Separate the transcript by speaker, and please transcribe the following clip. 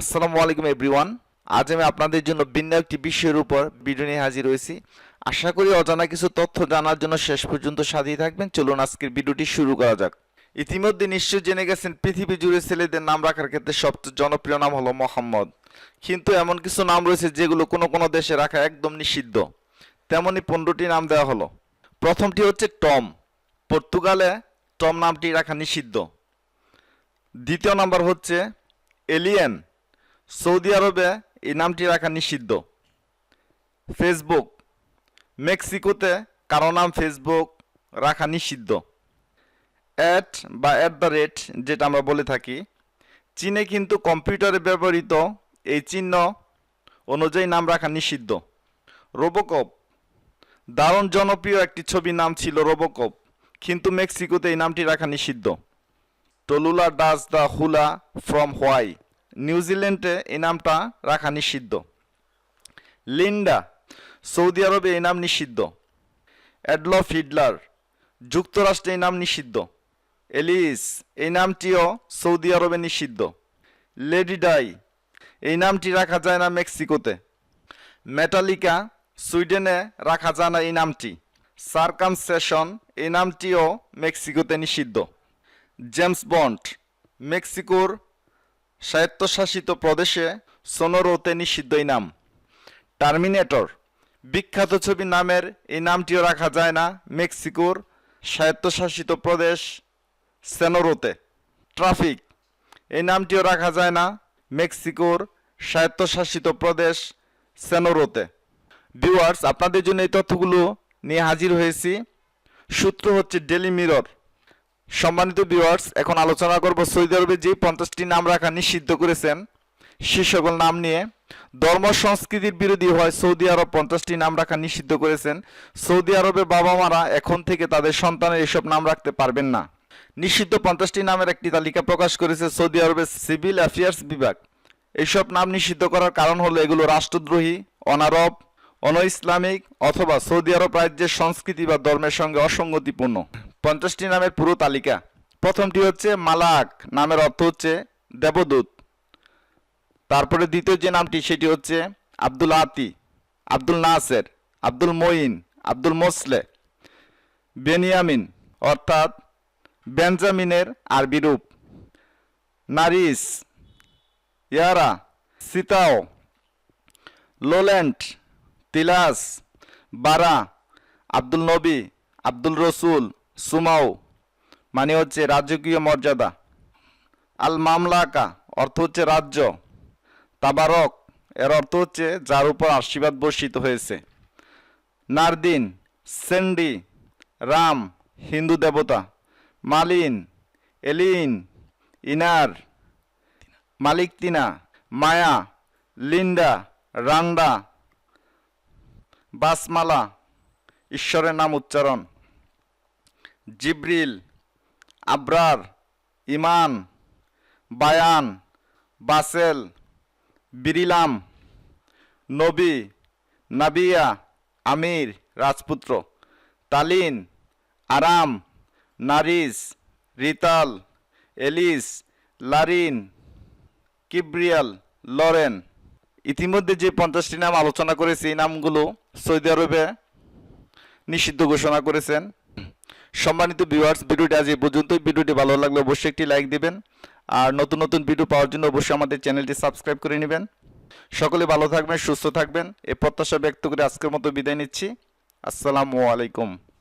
Speaker 1: আসসালামু আলাইকুম এভরিওয়ান। আজ আমি আপনাদের জন্য ভিন্ন একটি বিষয়ের উপর ভিডিও নিয়ে হাজির হয়েছি। আশা করি অজানা কিছু তথ্য জানার জন্য শেষ পর্যন্ত সাথিয়ে থাকবেন। চলুন আজকের ভিডিওটি শুরু করা যাক। ইতিমধ্যে নিশ্চয় জেনে গেছেন, পৃথিবী জুড়ে ছেলেদের নাম রাখার ক্ষেত্রে সবচেয়ে জনপ্রিয় নাম হলো মোহাম্মদ। কিন্তু এমন কিছু নাম রয়েছে যেগুলো কোনো কোনো দেশে রাখা একদম নিষিদ্ধ। তেমনই পনেরোটি নাম দেওয়া হলো। প্রথমটি হচ্ছে টম। পর্তুগালে টম নামটি রাখা নিষিদ্ধ। দ্বিতীয় নাম্বার হচ্ছে এলিয়েন। সৌদি আরবে এই নামটি রাখা নিষিদ্ধ। ফেসবুক মেক্সিকোতে কারও নাম ফেসবুক রাখা নিষিদ্ধ। অ্যাট বা অ্যাট দ্য রেট যেটা আমরা বলে থাকি, চীনে কিন্তু কম্পিউটারে ব্যবহৃত এই চিহ্ন অনুযায়ী নাম রাখা নিষিদ্ধ। রোবোকপ দারুণ জনপ্রিয় একটি ছবির নাম ছিল রোবোকপ কিন্তু মেক্সিকোতে এই নামটি রাখা নিষিদ্ধ। Talula does the hula from Hawaii নিউজিল্যান্ডে এই নামটা রাখা নিষিদ্ধ। লিন্ডা, সৌদি আরবে এই নাম নিষিদ্ধ। অ্যাডলফ হিটলার, যুক্তরাষ্ট্রে এই নাম নিষিদ্ধ। এলিস, এই নামটিও সৌদি আরবে নিষিদ্ধ। লেডি ডাই, এই নামটি রাখা যায় না মেক্সিকোতে। মেটালিকা, সুইডেনে রাখা যায় না এই নামটি। সার্কামসেশন এই নামটিও মেক্সিকোতে নিষিদ্ধ। জেমস বন্ড, মেক্সিকোর স্বায়ত্তশাসিত প্রদেশে সোনোরোতে নিষিদ্ধ নাম। টার্মিনেটর, বিখ্যাত ছবি নামের এই নামটিও রাখা যায় না মেক্সিকোর স্বায়ত্তশাসিত প্রদেশ সেনোরোতে। ট্রাফিক, এই নামটিও রাখা যায় না মেক্সিকোর স্বায়ত্তশাসিত প্রদেশ সেনোরোতে। ভিউয়ার্স, আপনাদের জন্য এই তথ্যগুলো নিয়ে হাজির হয়েছি। সূত্র হচ্ছে ডেলি মিরর। সম্মানিত ভিউয়ার্স এখন আলোচনা করব সৌদি আরবে যে পঞ্চাশটি নাম রাখা নিষিদ্ধ করেছেন, সে সকল নাম নিয়ে। ধর্ম সংস্কৃতির বিরোধী হয় সৌদি আরব পঞ্চাশটি নাম রাখা নিষিদ্ধ করেছেন। সৌদি আরবের বাবা মারা এখন থেকে তাদের সন্তানের এসব নাম রাখতে পারবেন না। নিষিদ্ধ পঞ্চাশটি নামের একটি তালিকা প্রকাশ করেছে সৌদি আরবের সিভিল অ্যাফেয়ার্স বিভাগ। এইসব নাম নিষিদ্ধ করার কারণ হলো এগুলো রাষ্ট্রদ্রোহী, অনারব অন ইসলামিক অথবা সৌদি আরব রাজ্যের সংস্কৃতি বা ধর্মের সঙ্গে অসঙ্গতিপূর্ণ। পঞ্চাশটি নামের পুরো তালিকা। প্রথমটি হচ্ছে মালাক, নামের অর্থ হচ্ছে দেবদূত। তারপরে দ্বিতীয় যে নামটি, সেটি হচ্ছে Abdul Ati, Abdul Nasser, Abdul Moin, Abdul Mosle, Benyamin, অর্থাৎ বেঞ্জামিনের আরবি রূপ। নারিস ইয়ারা, সিতাও লোল্যান্ড তিলাস, বারা, আব্দুল নবী, আব্দুল রসুল সুমাও মানে হচ্ছে রাজকীয় মর্যাদা। আল মামলাকা, অর্থ হচ্ছে রাজ্য। তাবারক, এর অর্থ হচ্ছে যার উপর আশীর্বাদ বর্ষিত হয়েছে। নারদিন, সেন্ডি, রাম, হিন্দু দেবতা। মালিন, এলিন, ইনার। মালিক তিনা, মায়া, লিন্ডা রান্ডা বাসমালা, ঈশ্বরের নাম উচ্চারণ। জিব্রিল, আব্রার, ইমান, বায়ান, বাসেল, বিরিলাম, নবী, নাবিয়া, আমির, রাজপুত্র, তালিন, আরাম নারিস রিতাল, এলিস, লারিন, কিব্রিয়াল, লরেন। ইতিমধ্যে যে পঞ্চাশটি নাম আলোচনা করেছি, এই নামগুলো সৌদি আরবে নিষিদ্ধ ঘোষণা করেছেন। সম্মানিত ভিউয়ার্স ভিডিওটি আজ এই পর্যন্তই। ভিডিওটি ভালো লাগলে অবশ্যই একটি লাইক দিবেন। আর নতুন নতুন ভিডিও পাওয়ার জন্য অবশ্যই আমাদের চ্যানেলটি সাবস্ক্রাইব করে নেবেন। সকলে ভালো থাকবেন, সুস্থ থাকবেন। এ প্রত্যাশা ব্যক্ত করে আজকের মতো বিদায় নিচ্ছি। আসসালামু আলাইকুম।